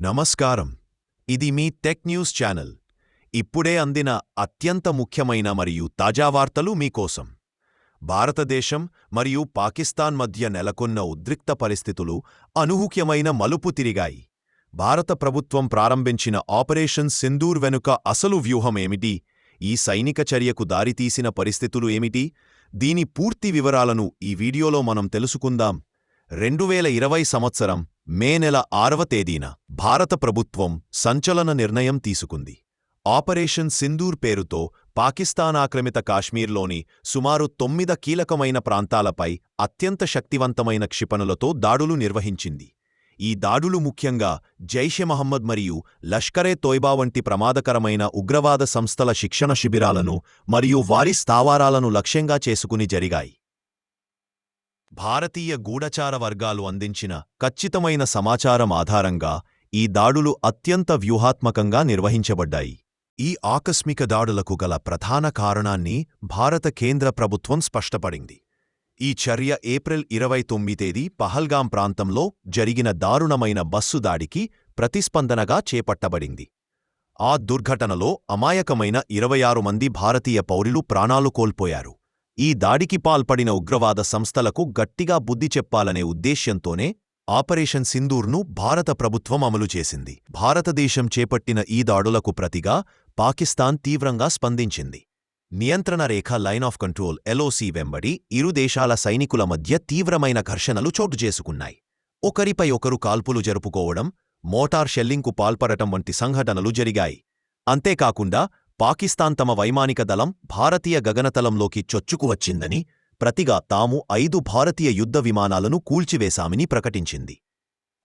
నమస్కారం. ఇది మీ tech news channel. ఇప్పుడే అందిన అత్యంత ముఖ్యమైన మరియు తాజా వార్తలు మీకోసం. భారతదేశం మరియు పాకిస్తాన్ మధ్య నెలకొన్న ఉద్రిక్త పరిస్థితులు అనూహ్యమైన మలుపు తిరిగాయి. భారత ప్రభుత్వం ప్రారంభించిన ఆపరేషన్ సింధూర్ వెనుక అసలు వ్యూహమేమిటి? ఈ సైనిక చర్యకు దారితీసిన పరిస్థితులు ఏమిటి? దీని పూర్తి వివరాలను ఈ వీడియోలో మనం తెలుసుకుందాం. రెండువేల ఇరవై సంవత్సరం మే నెల ఆరవ తేదీన భారత ప్రభుత్వం సంచలన నిర్ణయం తీసుకుంది. ఆపరేషన్ సింధూర్ పేరుతో పాకిస్తాన్ ఆక్రమిత కాశ్మీర్లోని సుమారు తొమ్మిద కీలకమైన ప్రాంతాలపై అత్యంత శక్తివంతమైన క్షిపణులతో దాడులు నిర్వహించింది. ఈ దాడులు ముఖ్యంగా జైషె మహమ్మద్ మరియు లష్కరే తోయ్బా వంటి ప్రమాదకరమైన ఉగ్రవాద సంస్థల శిక్షణ శిబిరాలను మరియు వారి స్థావారాలను లక్ష్యంగా చేసుకుని జరిగాయి. భారతీయ గూఢచార వర్గాలు అందించిన ఖచ్చితమైన సమాచారం ఆధారంగా ఈ దాడులు అత్యంత వ్యూహాత్మకంగా నిర్వహించబడ్డాయి. ఈ ఆకస్మిక దాడులకు గల ప్రధాన కారణాన్ని భారత కేంద్ర ప్రభుత్వం స్పష్టపడింది. ఈ చర్య ఏప్రిల్ ఇరవై తొమ్మిదేది పహల్గాం ప్రాంతంలో జరిగిన దారుణమైన బస్సు దాడికి ప్రతిస్పందనగా చేపట్టబడింది. ఆ దుర్ఘటనలో అమాయకమైన ఇరవై ఆరు మంది భారతీయ పౌరులు ప్రాణాలు కోల్పోయారు. ఈ దాడికి పాల్పడిన ఉగ్రవాద సంస్థలకు గట్టిగా బుద్ధి చెప్పాలనే ఉద్దేశ్యంతోనే ఆపరేషన్ సింధూర్ను భారత ప్రభుత్వం అమలు చేసింది. భారతదేశం చేపట్టిన ఈ దాడులకు ప్రతిగా పాకిస్తాన్ తీవ్రంగా స్పందించింది. నియంత్రణ రేఖ లైన్ ఆఫ్ కంట్రోల్ ఎల్ఓసి వెంబడి ఇరు దేశాల సైనికుల మధ్య తీవ్రమైన ఘర్షణలు చోటు చేసుకున్నాయి. ఒకరిపై ఒకరు కాల్పులు జరుపుకోవడం మోటార్ షెల్లింగ్కు పాల్పడటం వంటి సంఘటనలు జరిగాయి. అంతేకాకుండా పాకిస్తాన్ తమ వైమానిక దళం భారతీయ గగనతలంలోకి చొచ్చుకువచ్చిందని ప్రతిగా తాము ఐదు భారతీయ యుద్ధ విమానాలను కూల్చివేశామని ప్రకటించింది.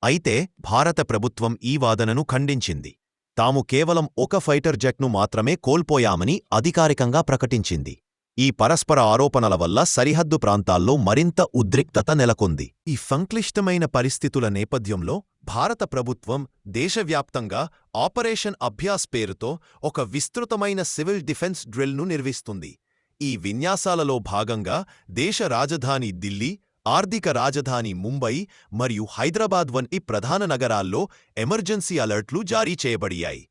అయితే భారత ప్రభుత్వం ఈ వాదనను ఖండించింది. తాము కేవలం ఒక ఫైటర్ జెట్ను మాత్రమే కోల్పోయామని అధికారికంగా ప్రకటించింది. ఈ పరస్పర ఆరోపణల వల్ల సరిహద్దు ప్రాంతాల్లో మరింత ఉద్రిక్తత నెలకొంది. ఈ సంక్లిష్టమైన పరిస్థితుల నేపథ్యంలో భారత ప్రభుత్వం దేశవ్యాప్తంగా ఆపరేషన్ అభ్యాస్ పేరుతో ఒక విస్తృతమైన సివిల్ డిఫెన్స్ డ్రిల్ను నిర్విస్తుంది ఈ విన్యాసాలలో భాగంగా దేశ రాజధాని ఢిల్లీ ఆర్థిక రాజధాని ముంబై మరియు హైదరాబాద్ వంటి ప్రధాన నగరాల్లో ఎమర్జెన్సీ అలర్ట్లు జారీ చేయబడియాయి.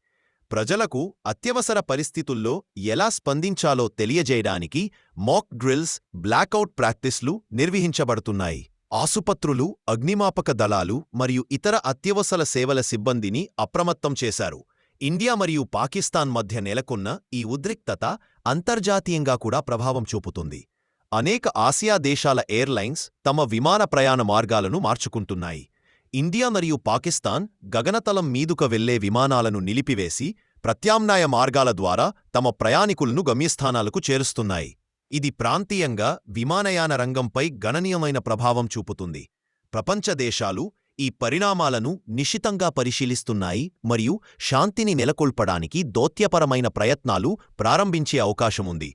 ప్రజలకు అత్యవసర పరిస్థితుల్లో ఎలా స్పందించాలో తెలియజేయడానికి మాక్ డ్రిల్స్ బ్లాకౌట్ ప్రాక్టీస్లు నిర్వహించబడుతున్నాయి. ఆసుపత్రులు అగ్నిమాపక దళాలు మరియు ఇతర అత్యవసర సేవల సిబ్బందిని అప్రమత్తం చేశారు. ఇండియా మరియు పాకిస్తాన్ మధ్య నెలకొన్న ఈ ఉద్రిక్తత అంతర్జాతీయంగా కూడా ప్రభావం చూపుతుంది. అనేక ఆసియా దేశాల ఎయిర్లైన్స్ తమ విమాన ప్రయాణ మార్గాలను మార్చుకుంటున్నాయి. ఇండియా మరియు పాకిస్తాన్ గగనతలం మీదుక వెళ్ళే విమానాలను నిలిపివేసి ప్రత్యామ్నాయ మార్గాల ద్వారా తమ ప్రయాణికులను గమ్యస్థానాలకు చేరుస్తున్నాయి. ఇది ప్రాంతీయంగా విమానయాన రంగంపై గణనీయమైన ప్రభావం చూపుతుంది. ప్రపంచ దేశాలు ఈ పరిణామాలను నిశితంగా పరిశీలిస్తున్నాయి మరియు శాంతిని నెలకొల్పడానికి దౌత్యపరమైన ప్రయత్నాలు ప్రారంభించే అవకాశముంది.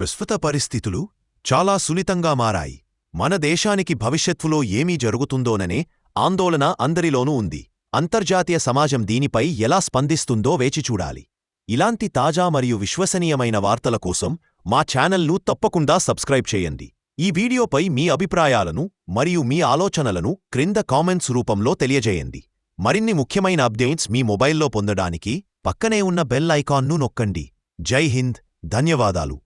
ప్రస్తుత పరిస్థితులు చాలా సున్నితంగా మారాయి. మన దేశానికి భవిష్యత్తులో ఏమీ జరుగుతుందోననే ఆందోళన అందరిలోనూ ఉంది. అంతర్జాతీయ సమాజం దీనిపై ఎలా స్పందిస్తుందో వేచిచూడాలి ఇలాంటి తాజా మరియు విశ్వసనీయమైన వార్తల కోసం మా ఛానల్ను తప్పకుండా సబ్స్క్రైబ్ చేయండి. ఈ వీడియోపై మీ అభిప్రాయాలను మరియు మీ ఆలోచనలను క్రింద కామెంట్స్ రూపంలో తెలియజేయండి. మరిన్ని ముఖ్యమైన అప్డేట్స్ మీ మొబైల్లో పొందడానికి పక్కనే ఉన్న బెల్ ఐకాన్ను నొక్కండి. జై హింద్. ధన్యవాదాలు.